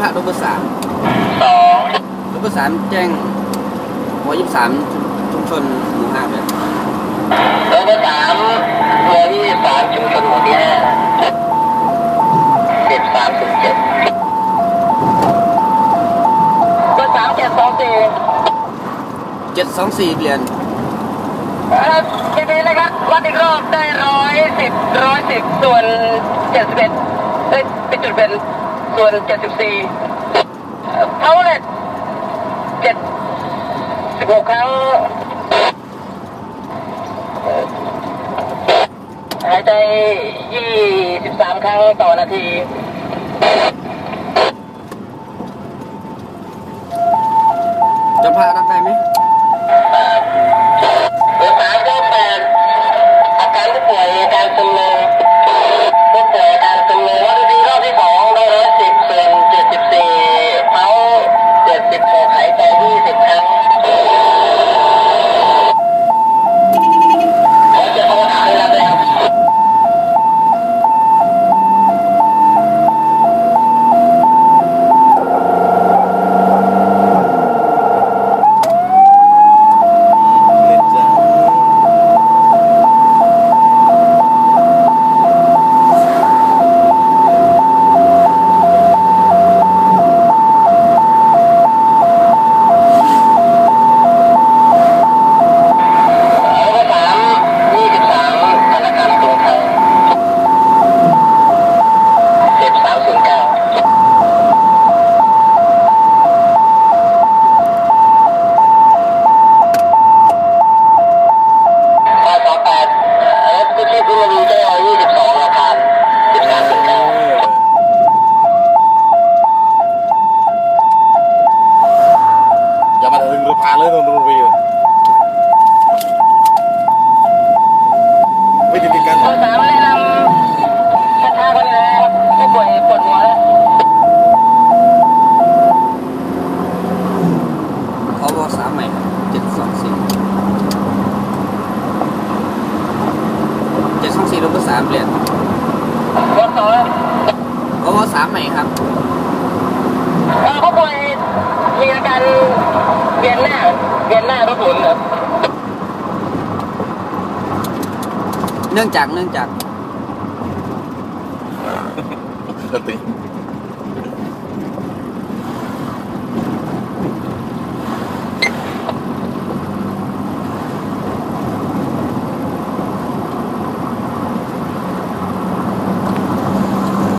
พระรถเบอร์สามรถเบอร์สามแจ้งหัวยี่สามชุมชนหมู่ห้าเลยรถเบอร์สามตัวที่สามชุมชนหมู่ที่ห้าเจ็ดสามศูนย์เจ็ดเบอร์สามเจ็ดสองสี่เจ็ดสองสี่เปลี่ยนเออทีนี้นะครับวัดอีกรอบได้ร้อยสิบร้อยสิบส่วนเจ็ดสิบเอ็ดเอ้ยเป็นจุดเป็น ส่วนเจ็ดสิบสี่เท่าเลยเจ็ดสิบหกครั้งหายใจยี่สิบสามครั้งต่อนาทีจำพระรับได้ไหมามารเลยตรงตรงไปอยู่ไม่ติดติดกันเบอสามแนะนำช้าคนนี้นะครับผู้ป่วยปวดหัวแล้วพบอสามใหม่เจ็ดสองสี่เจ็ดสองสี่รถเบสามเปลี่ยนเบอร์สองพบสามใหม่ครับเออผู้ป่วยมีอาการ เวียนหน้าเวียนหน้ารถหมุนเหรอเนื่องจากเนื่องจากสติ